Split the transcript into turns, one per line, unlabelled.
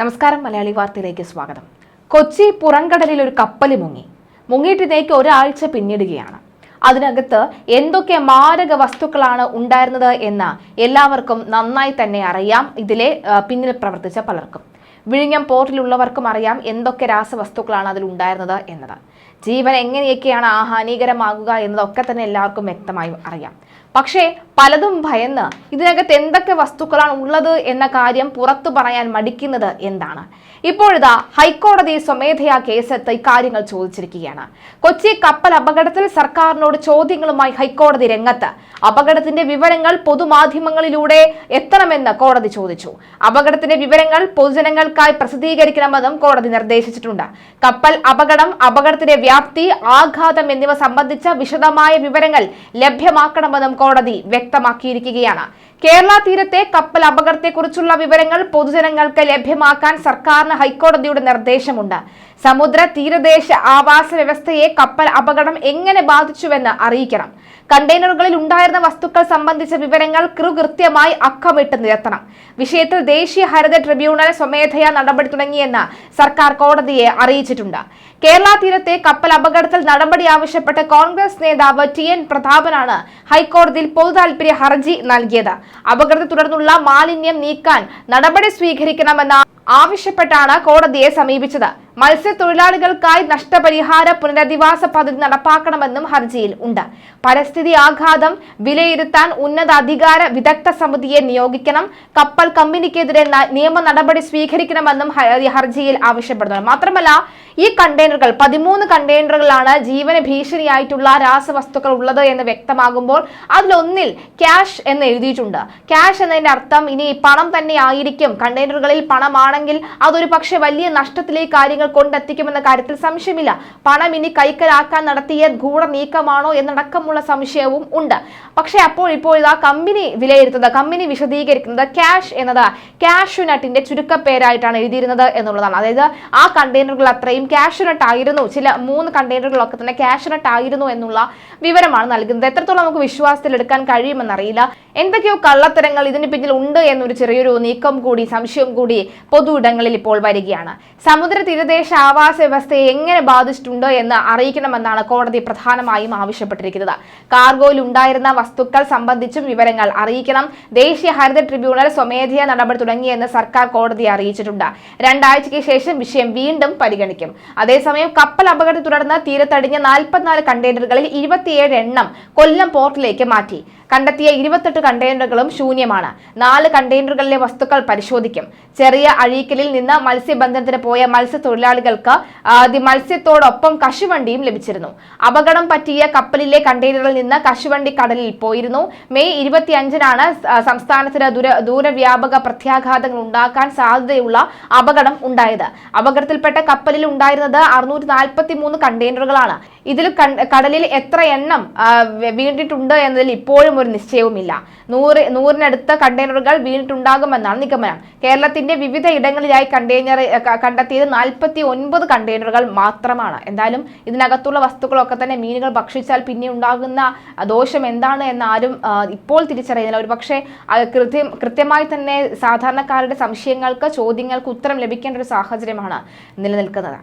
നമസ്കാരം മലയാളി വാർത്തയിലേക്ക് സ്വാഗതം. കൊച്ചി പുറംകടലിൽ ഒരു കപ്പൽ മുങ്ങി. മുങ്ങിയിട്ടിതേക്ക് ഒരാഴ്ച പിന്നിടുകയാണ്. അതിനകത്ത് എന്തൊക്കെ മാരക വസ്തുക്കളാണ് ഉണ്ടായിരുന്നത് എന്ന് എല്ലാവർക്കും നന്നായി തന്നെ അറിയാം. ഇതിലെ പിന്നിൽ പ്രവർത്തിച്ച പലർക്കും. വിഴിഞ്ഞം പോർട്ടിലുള്ളവർക്കും അറിയാം എന്തൊക്കെ രാസവസ്തുക്കളാണ് അതിൽ ഉണ്ടായിരുന്നത് എന്നത്. ജീവൻ എങ്ങനെയൊക്കെയാണ് ഹാനികരമാകുക എന്നതൊക്കെ തന്നെ എല്ലാവർക്കും വ്യക്തമായും അറിയാം. പക്ഷേ പലതും ഭയന്ന് ഇതിനകത്ത് എന്തൊക്കെ വസ്തുക്കളാണ് ഉള്ളത് എന്ന കാര്യം പുറത്തു പറയാൻ മടിക്കുന്നത് എന്താണ്? ഇപ്പോഴിതാ ഹൈക്കോടതി സ്വമേധയാ കേസെത്ത് ഇക്കാര്യങ്ങൾ ചോദിച്ചിരിക്കുകയാണ്. കൊച്ചി കപ്പൽ അപകടത്തിൽ സർക്കാരിനോട് ചോദ്യങ്ങളുമായി ഹൈക്കോടതി രംഗത്ത്. അപകടത്തിന്റെ വിവരങ്ങൾ പൊതുമാധ്യമങ്ങളിലൂടെ എത്തണമെന്ന് കോടതി ചോദിച്ചു. അപകടത്തിന്റെ വിവരങ്ങൾ പൊതുജനങ്ങൾക്കായി പ്രസിദ്ധീകരിക്കണമെന്നും കോടതി നിർദ്ദേശിച്ചിട്ടുണ്ട്. കപ്പൽ അപകടം അപകടത്തിന്റെ വ്യാപ്തി ആഘാതം എന്നിവ സംബന്ധിച്ച വിശദമായ വിവരങ്ങൾ ലഭ്യമാക്കണമെന്നും കോടതി വ്യക്തമാക്കിയിരിക്കുകയാണ്. കേരള തീരത്തെ കപ്പൽ അപകടത്തെക്കുറിച്ചുള്ള വിവരങ്ങൾ പൊതുജനങ്ങൾക്ക് ലഭ്യമാക്കാൻ സർക്കാരിന് ഹൈക്കോടതിയുടെ നിർദ്ദേശമുണ്ട്. സമുദ്ര തീരദേശ ആവാസ വ്യവസ്ഥയെ കപ്പൽ അപകടം എങ്ങനെ ബാധിച്ചുവെന്ന് അറിയിക്കണം. കണ്ടെയ്നറുകളിൽ ഉണ്ടായിരുന്ന വസ്തുക്കൾ സംബന്ധിച്ച വിവരങ്ങൾ കൃകൃത്യമായി അക്കമിട്ട് നിരത്തണം. വിഷയത്തിൽ ദേശീയ ഹരിത ട്രിബ്യൂണൽ സ്വമേധയാ നടപടി തുടങ്ങിയെന്ന് സർക്കാർ കോടതിയെ അറിയിച്ചിട്ടുണ്ട്. കേരള തീരത്തെ കപ്പൽ അപകടത്തിൽ നടപടി ആവശ്യപ്പെട്ട് കോൺഗ്രസ് നേതാവ് ടി എൻ പ്രതാപനാണ് ഹൈക്കോടതിയിൽ പൊതുതാൽപര്യ ഹർജി നൽകിയത്. അപകടത്തെ തുടർന്നുള്ള മാലിന്യം നീക്കാൻ നടപടി സ്വീകരിക്കണമെന്ന ആവശ്യപ്പെട്ടാണ് കോടതിയെ സമീപിച്ചത്. മത്സ്യത്തൊഴിലാളികൾക്കായി നഷ്ടപരിഹാര പുനരധിവാസ പദ്ധതി നടപ്പാക്കണമെന്നും ഹർജിയിൽ ഉണ്ട്. പരിസ്ഥിതി ആഘാതം വിലയിരുത്താൻ ഉന്നത അധികാര വിദഗ്ധ സമിതിയെ നിയോഗിക്കണം. കപ്പൽ കമ്പനിക്കെതിരെ നിയമ നടപടി സ്വീകരിക്കണമെന്നും ഹർജിയിൽ ആവശ്യപ്പെടുന്നു മാത്രമല്ല ഈ കണ്ടെയ്നറുകൾ പതിമൂന്ന് കണ്ടെയ്നറുകളാണ് ജീവന ഭീഷണിയായിട്ടുള്ള രാസവസ്തുക്കൾ ഉള്ളത് എന്ന് വ്യക്തമാകുമ്പോൾ അതിലൊന്നിൽ ക്യാഷ് എന്ന് എഴുതിയിട്ടുണ്ട്. ക്യാഷ് എന്നതിന്റെ അർത്ഥം ഇനി പണം തന്നെ ആയിരിക്കും. കണ്ടെയ്നറുകളിൽ പണമാണെങ്കിൽ അതൊരു പക്ഷേ വലിയ നഷ്ടത്തിലേക്ക് കാര്യങ്ങൾ കൊണ്ടെത്തിക്കുമെന്ന കാര്യത്തിൽ സംശയമില്ല. പണം ഇനി കൈക്കലാക്കാൻ നടത്തിയ ഗൂഢ നീക്കമാണോ എന്നടക്കമുള്ള സംശയവും ഉണ്ട്. പക്ഷേ അപ്പോൾ ഇപ്പോൾ ഇതാ കമ്പനി വിലയിരുത്തുന്നത് കമ്പനി വിശദീകരിക്കുന്നത് ക്യാഷ് എന്നത് കാഷ്യൂനട്ടിന്റെ ചുരുക്കപ്പേരായിട്ടാണ് എഴുതിയിരുന്നത് എന്നുള്ളതാണ്. അതായത് ആ കണ്ടെയ്നറുകൾ അത്രയും കാഷ്യൂനട്ട് ആയിരുന്നു ചില മൂന്ന് കണ്ടെയ്നറുകളൊക്കെ തന്നെ കാഷ്യൂനട്ട് ആയിരുന്നു എന്നുള്ള വിവരമാണ് നൽകുന്നത്. എത്രത്തോളം നമുക്ക് വിശ്വാസത്തിൽ എടുക്കാൻ കഴിയുമെന്നറിയില്ല. എന്തൊക്കെയോ കള്ളത്തരങ്ങൾ ഇതിന് പിന്നിൽ ഉണ്ട് എന്നൊരു ചെറിയൊരു നീക്കം കൂടി സംശയം കൂടി പൊതു ഇടങ്ങളിൽ ഇപ്പോൾ വരികയാണ്. സമുദ്ര തീരദേശ ആവാസ വ്യവസ്ഥയെ എങ്ങനെ ബാധിച്ചിട്ടുണ്ടോ എന്ന് അറിയിക്കണമെന്നാണ് കോടതി പ്രധാനമായും ആവശ്യപ്പെട്ടിരിക്കുന്നത്. കാർഗോയിൽ ഉണ്ടായിരുന്ന വസ്തുക്കൾ സംബന്ധിച്ചും വിവരങ്ങൾ അറിയിക്കണം. ദേശീയ ഹരിത ട്രിബ്യൂണൽ സ്വമേധയാ നടപടി തുടങ്ങിയെന്ന് സർക്കാർ കോടതിയെ അറിയിച്ചിട്ടുണ്ട്. രണ്ടാഴ്ചയ്ക്ക് ശേഷം വിഷയം വീണ്ടും പരിഗണിക്കും. അതേസമയം കപ്പൽ അപകടത്തെ തുടർന്ന് തീരത്തടിഞ്ഞ നാൽപ്പത്തിനാല് കണ്ടെയ്നറുകളിൽ ഇരുപത്തിയേഴ് എണ്ണം കൊല്ലം പോർട്ടിലേക്ക് മാറ്റി. കണ്ടെത്തിയ ഇരുപത്തെട്ട് കണ്ടെയ്നറുകളും ശൂന്യമാണ്. നാല് കണ്ടെയ്നറുകളിലെ വസ്തുക്കൾ പരിശോധിക്കും. ചെറിയ അഴീക്കലിൽ നിന്ന് മത്സ്യബന്ധനത്തിന് പോയ മത്സ്യത്തൊഴിലാളികൾക്ക് ആദ്യ മത്സ്യത്തോടൊപ്പം കശുവണ്ടിയും ലഭിച്ചിരുന്നു. അപകടം പറ്റിയ കപ്പലിലെ കണ്ടെയ്നറിൽ നിന്ന് കശുവണ്ടി കടലിൽ പോയിരുന്നു. മെയ് ഇരുപത്തിയഞ്ചിനാണ് സംസ്ഥാനത്തിന് ദുര ദൂരവ്യാപക പ്രത്യാഘാതങ്ങൾ ഉണ്ടാക്കാൻ സാധ്യതയുള്ള അപകടം ഉണ്ടായത്. അപകടത്തിൽപ്പെട്ട കപ്പലിൽ ഉണ്ടായിരുന്നത് അറുന്നൂറ്റി നാൽപ്പത്തി മൂന്ന് കണ്ടെയ്നറുകളാണ്. ഇതിൽ കടലിൽ എത്ര എണ്ണം വീണിട്ടുണ്ട് എന്നതിൽ ഇപ്പോഴും ഒരു നിശ്ചയവുമില്ല. നൂറ് നൂറിനടുത്ത് കണ്ടെയ്നറുകൾ വീണിട്ടുണ്ടാകുമെന്നാണ് നിഗമനം. കേരളത്തിന്റെ വിവിധ ഇടങ്ങളിലായി കണ്ടെയ്നർ കണ്ടെത്തിയത് നാൽപ്പത്തി ഒൻപത് കണ്ടെയ്നറുകൾ മാത്രമാണ്. എന്തായാലും ഇതിനകത്തുള്ള വസ്തുക്കളൊക്കെ തന്നെ മീനുകൾ ഭക്ഷിച്ചാൽ പിന്നെ ഉണ്ടാകുന്ന ദോഷം എന്താണ് എന്ന് ആരും ഇപ്പോൾ തിരിച്ചറിയുന്നില്ല. ഒരു പക്ഷേ കൃത്യം കൃത്യമായി തന്നെ സാധാരണക്കാരുടെ സംശയങ്ങൾക്ക് ചോദ്യങ്ങൾക്ക് ഉത്തരം ലഭിക്കേണ്ട ഒരു സാഹചര്യമാണ് നിലനിൽക്കുന്നത്.